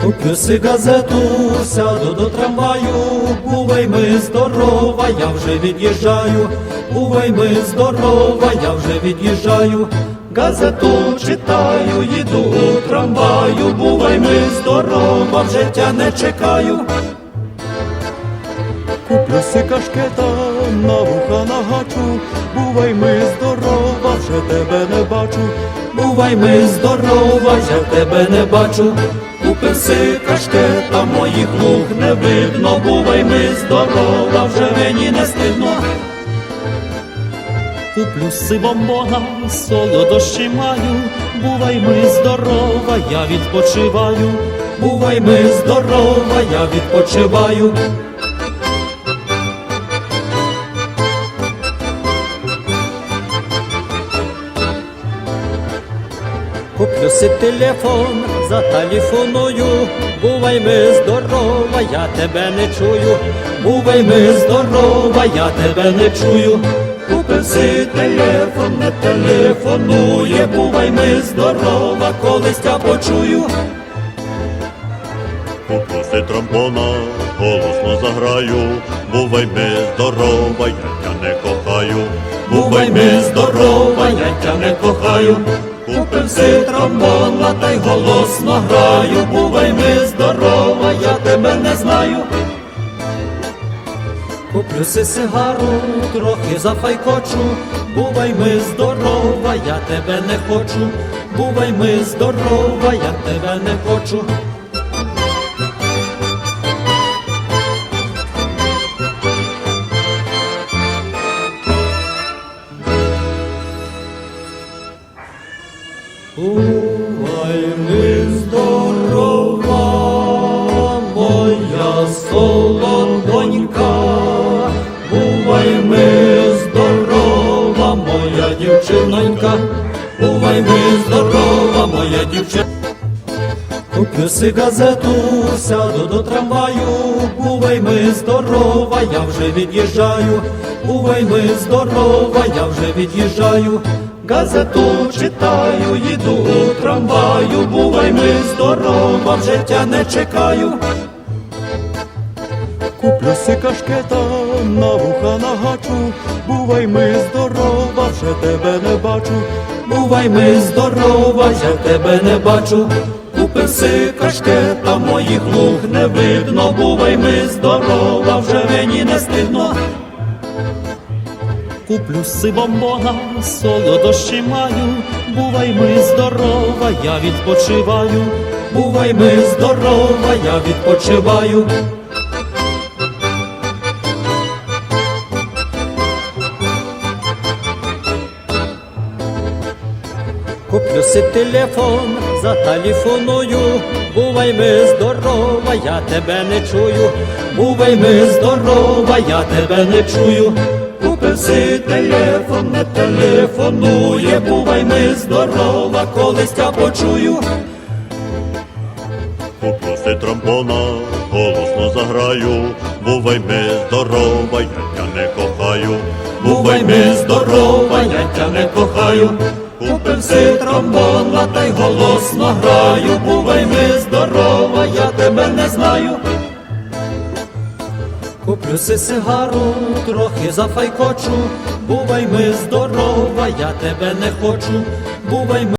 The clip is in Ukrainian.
Куплю си газету, сяду до трамваю, бувай ми здорова, я вже від'їжджаю, бувай ми здорова, я вже від'їжджаю, газету читаю, їду у трамваю, бувай ми здорова, в життя не чекаю. Куплю си кашкета, на вуха нагачу, бувай ми здорова, вже тебе не бачу. Бувай ми здорова, я тебе не бачу. Купив си кашкета, моїх луг не видно. Бувай ми здорова, вже мені не стидно. Куплю сивом бога, солодощі маю, бувай ми здорова, я відпочиваю. Бувай ми здорова, я відпочиваю. Куплю си телефон, зателефоную, бувай ми здорова, я тебе не чую, бувай ми здорова, я тебе не чую. Купив си телефон, не телефонує, бувай ми здорова, колись я почую. Попроси тромбона, голосно заграю, бувай ми здорова, я тя не кохаю. Бувай ми здорова, я тя не кохаю. Купив си тромбона, та й голосно граю. Бувай ми здорова, я тебе не знаю. Куплю си сигару, трохи зафайкочу. Бувай ми здорова, я тебе не хочу. Бувай ми здорова, я тебе не хочу. Бувай ми здорова, моя солодонька, бувай ми здорова, моя дівчинонька, бувай ми здорова, моя дівчина. Куплю газету, сяду до трамваю, бувай ми здорова, я вже від'їжджаю, бувай ми здорова, я вже від'їжджаю, газету читаю, їду у трамваю, бувай ми здорова, в життя не чекаю. Куплю си кашкета, на вуха нагачу, бувай ми здорова, вже тебе не бачу. Бувай ми здорова, я тебе не бачу. Купив си кашкета, моїх луг не видно. Бувай ми здорова, вже мені не стидно. Куплю си бомбона, солодощі маю, бувай ми здорова, я відпочиваю. Бувай ми здорова, я відпочиваю. Куплю си телефон, зателефоную, бувай ми здорова, я тебе не чую, бувай ми здорова, я тебе не чую. Купив си телефон, не телефонує, бувай ми здорова, колись я почую. Попроси тромбона, голосно заграю, бувай ми здорова, я тя не кохаю. Бувай ми здорова, я тя не кохаю. Купив си тромбона, та й голосно граю. Бувай ми здорова, я тебе не знаю. Куплю си сигару, трохи зафайкочу. Бувай ми здорова, я тебе не хочу. Бувай ми